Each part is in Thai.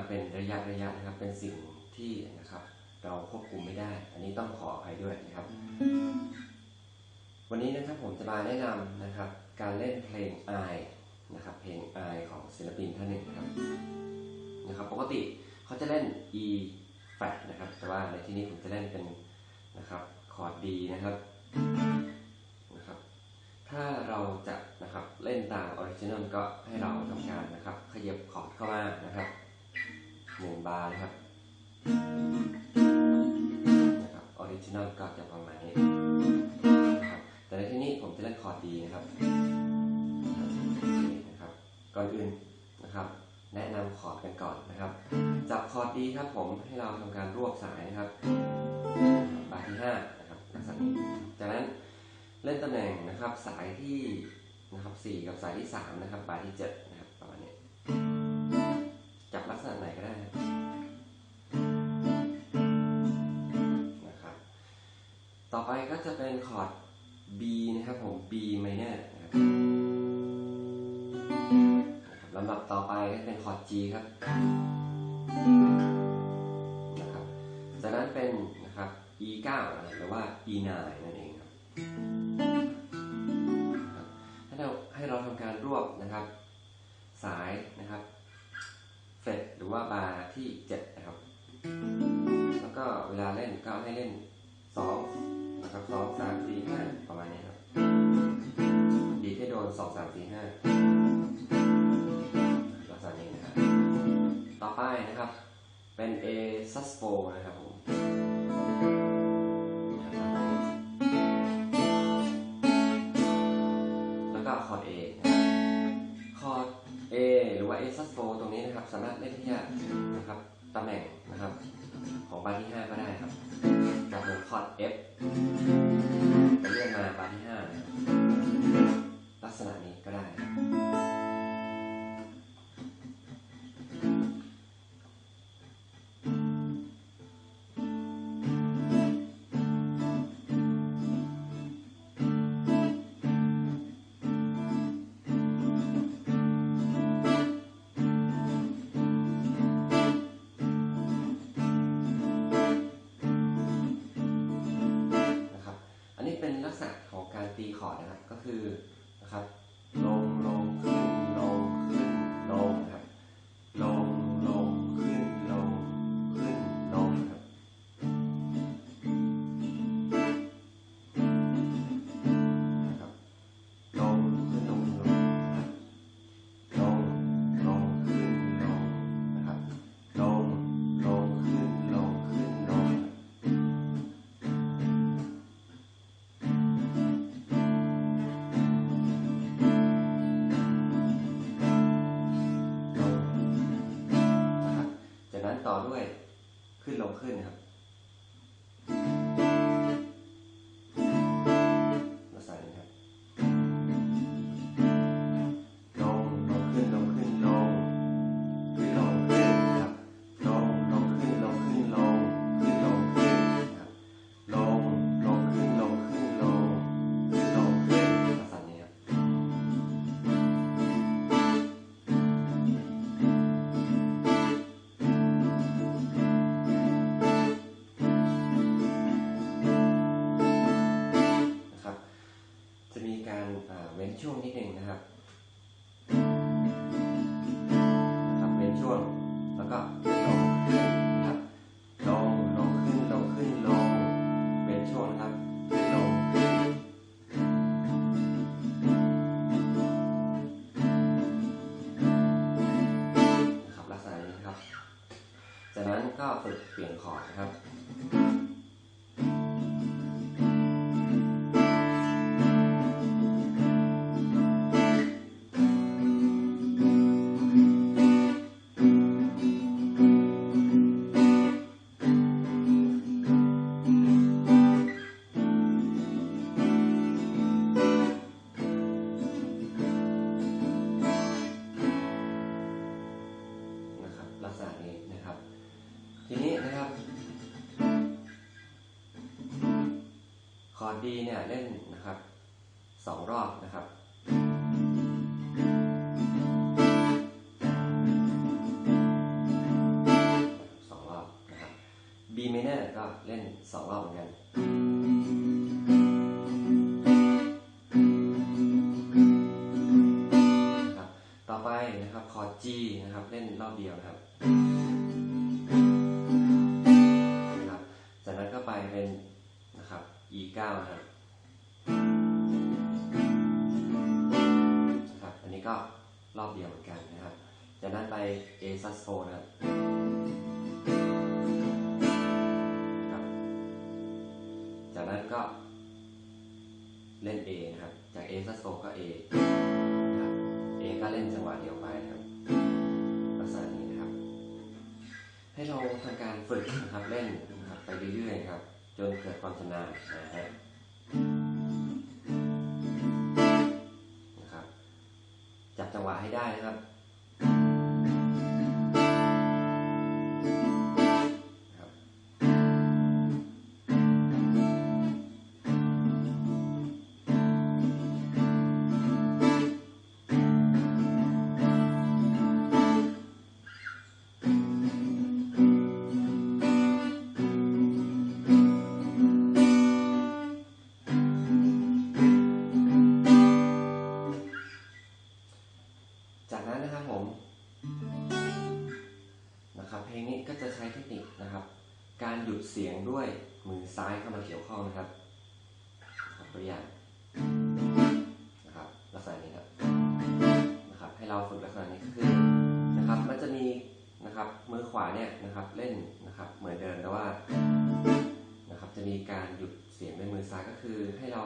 มาเป็นระยะระยะนะครับ เป็นสิ่งที่นะครับ เราควบคุมไม่ได้ อันนี้ต้องขออภัยด้วยนะครับ วันนี้นะครับผมจะมาแนะนำนะครับ การเล่นเพลง I นะครับ เพลง I ของศิลปินท่านหนึ่งนะครับนะครับ ปกติเขาจะเล่น E flat นะครับ แต่ว่าในที่นี้ผมจะเล่นเป็นนะครับคอร์ด D นะครับนะครับ ถ้าเราจะนะครับเล่นตามออริจินอลก็ให้เราทำการนะครับ ขยับคอร์ดเข้ามานะครับ หนึ่งบาร์นะครับนะครับออริจินอลก็จะประมาณนี้นะครับแต่ในที่นี้ผมจะเล่นคอร์ด D นะครับนะครับก่อนอื่นนะครับ แนะนำคอร์ดกันก่อนนะครับ จับคอร์ดดีครับผมให้เราทำการรวบสายนะครับ บาร์ที่5นะครับลักษณะนี้จากนั้นเล่นตำแหน่งนะครับสายที่นะครับ4กับสายที่3นะครับบาร์ที่7 อไปก็จะเป็นคอร์ด B นะครับผม B minor นะครับลำดับต่อไปก็เป็นคอร์ด G ครับนะครับ จากนั้นเป็นนะครับ E9 หรือว่า E9 นั่นเองครับนะครับให้เราให้เราทำการรวบนะครับ สายนะครับเฟดหรือว่าบาร์ที่ 7 นะครับ แล้วก็เวลาเล่นก็ให้เล่น 2 นะครับ2 3 4 5ประมาณนี้ครับ ดีที่โดน2 3 4 5ลักษณะนี้นะครับต่อไปนะครับ เป็น A sus 4นะครับผมแล้วก็คอร์ด A นะครับคอร์ด A หรือว่า A sus 4ตรงนี้นะครับ สามารถเล่นที่นะครับตำแหน่งนะครับ ของบาร์ที่ 5 ก็ได้ครับจากเหมือนคอร์ด F จ ร์ ด้วย ขึ้นลงขึ้นครับ จะมีการเว้นช่วงนิดนึงนะครับนะครับเว้นช่วงแล้วก็ อร์ดดีเนี่ยเล่นนะครับสองรอบนะครับสองรอบนะครับ B minor ก็เล่นสองรอบเหมือนกันนะครับต่อไปนะครับคอร์ด G นะครับเล่นรอบเดียวนะครับนะครับจากนั้นก็ไปเป็น นะครับ E 9 นะครับนะครับ อันนี้ก็รอบเดียวเหมือนกันนะครับ จากนั้นไป A sus 4นะครับนะครับจากนั้นก็เล่น A นะครับ จาก A sus 4ก็ A นะครับ A ก็เล่นจังหวะเดียวไปนะครับลักษณะนี้นะครับ ให้เราทำการฝึกนะครับเล่นนะครับไปเรื่อยๆครับ จนเกิดความชำนาญนะฮะนะครับจับจังหวะให้ได้นะครับนะครับ เล่นนะครับ เหมือนเดิมแต่ว่านะครับจะมีการหยุดเสียงด้วยมือซ้ายก็คือ ให้เรา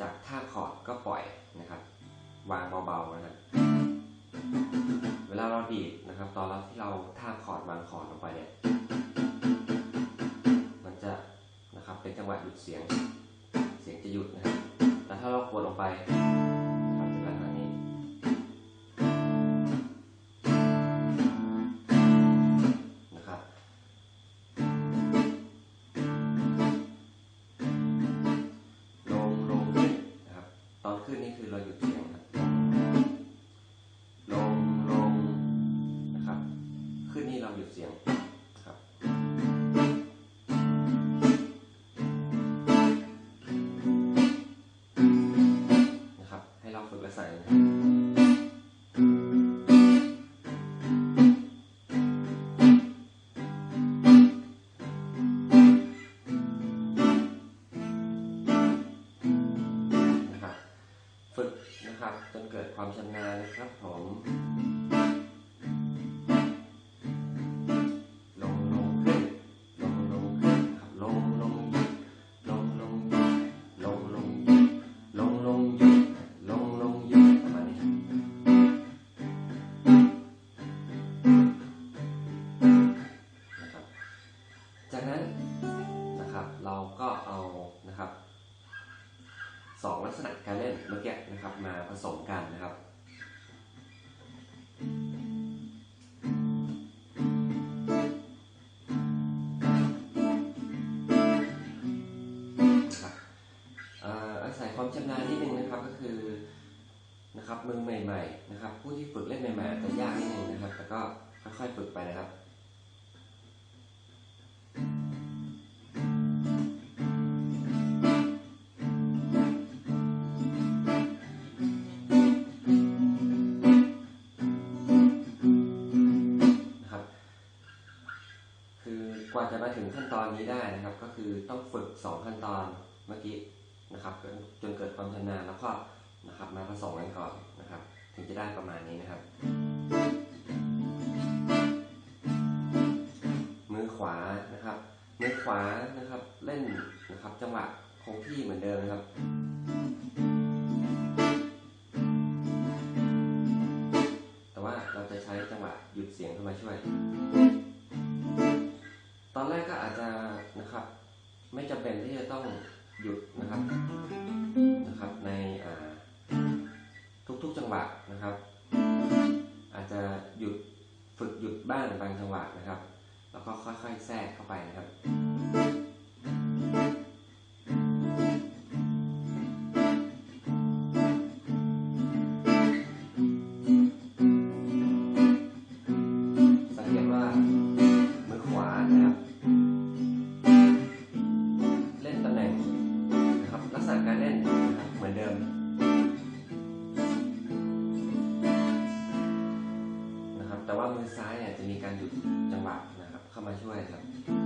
จับท่าคอร์ดก็ปล่อยนะครับ วางเบาๆนะครับเวลาเราดีดนะครับ ตอนเราที่เราท่าคอร์ดวางคอร์ดลงไปเนี่ยมันจะนะครับเป็นจังหวะหยุดเสียง เสียงจะหยุดนะครับแต่ถ้าเรากดลงไป ตอนขึ้นนี่คือเราหยุดเสียงครับลงลงนะครับ ขึ้นนี่เราหยุดเสียงนะครับนะครับ ให้เราฝึกกระใส่นะครับ เกิดความชำนาญนะครับผมลงลงขึ้นลงลงขึ้นครับลงลงยุดลงลงยุดลงลงยุดลงลงยุดลงลงยุดประมาณนี้ครับนะครับจากนั้น สมกันนะครับนะครับอ่ออาศัยความชำนาญนิดนึงนะครับก็คือนะครับมือใหม่ ๆ นะครับ ผู้ที่ฝึกเล่นใหม่ๆจะยากนิดนึงนะครับแต่ก็ค่อยๆฝึกไปนะครับ ถึงขั้นตอนนี้ได้นะครับ ก็คือต้องฝึก 2 ขั้นตอนเมื่อกี้นะครับ จนเกิดความชำนาญแล้วก็นะครับมาผสมกันก่อนนะครับ ถึงจะได้ประมาณนี้นะครับ มือขวานะครับ มือขวานะครับ เล่นนะครับ จังหวะคงที่เหมือนเดิมนะครับ งหวะนะครับ อาจจะหยุดฝึกหยุดบ้างบางจังหวะนะครับ แล้วก็ค่อยๆ แทรกเข้าไปนะครับ ว่ามือซ้ายเนี่ยจะมีการหยุดจังหวะนะครับ เข้ามาช่วยครับ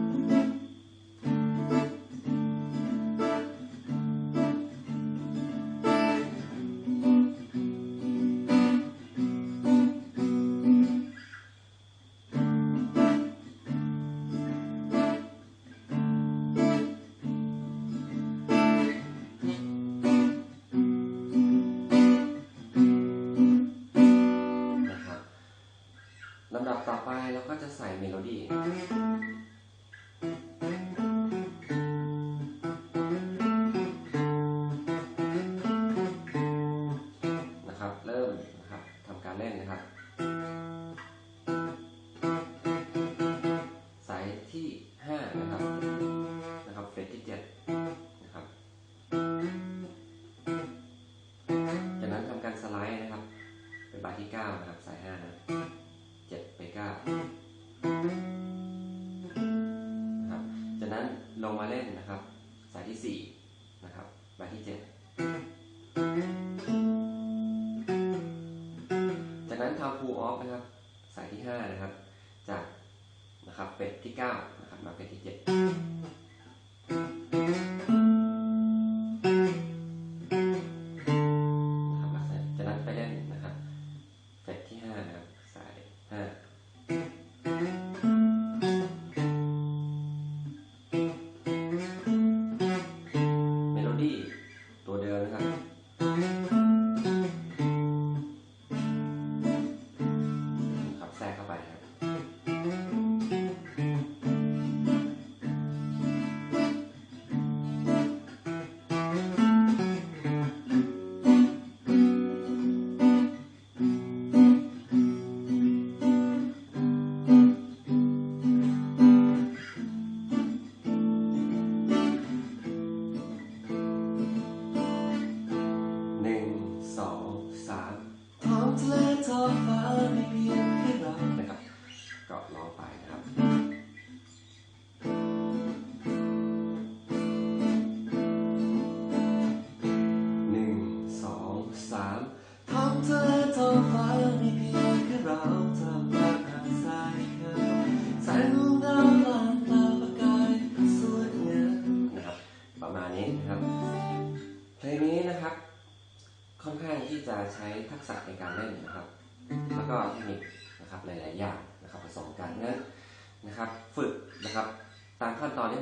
ล่นนะครับ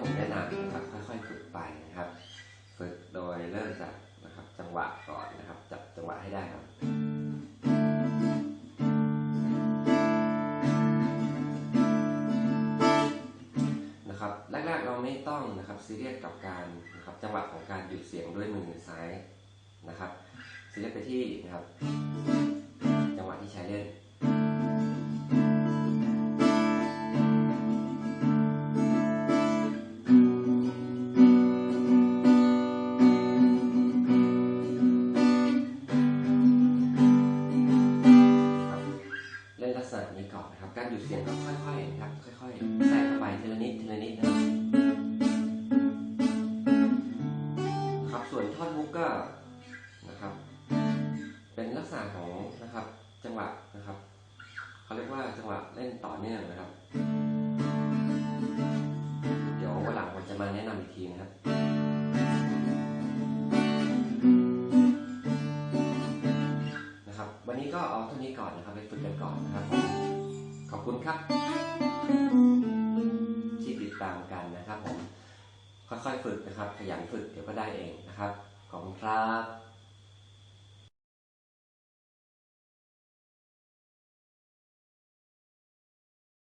ผมแนะนำนะครับค่อยๆฝึกไปนะครับ ฝึกโดยเริ่มจากนะครับจังหวะก่อนนะครับ จับจังหวะให้ได้ครับนะครับแรกๆเราไม่ต้องนะครับซีเรียสกับการนะครับจังหวะของการหยุดเสียงด้วยมือซ้ายนะครับซีเรียสไปที่นะครับ คุณครับ ที่ติดตามกันนะครับผม ค่อยๆฝึกนะครับ ขยันฝึกเดี๋ยวก็ได้เองนะครับ ขอบคุณครับ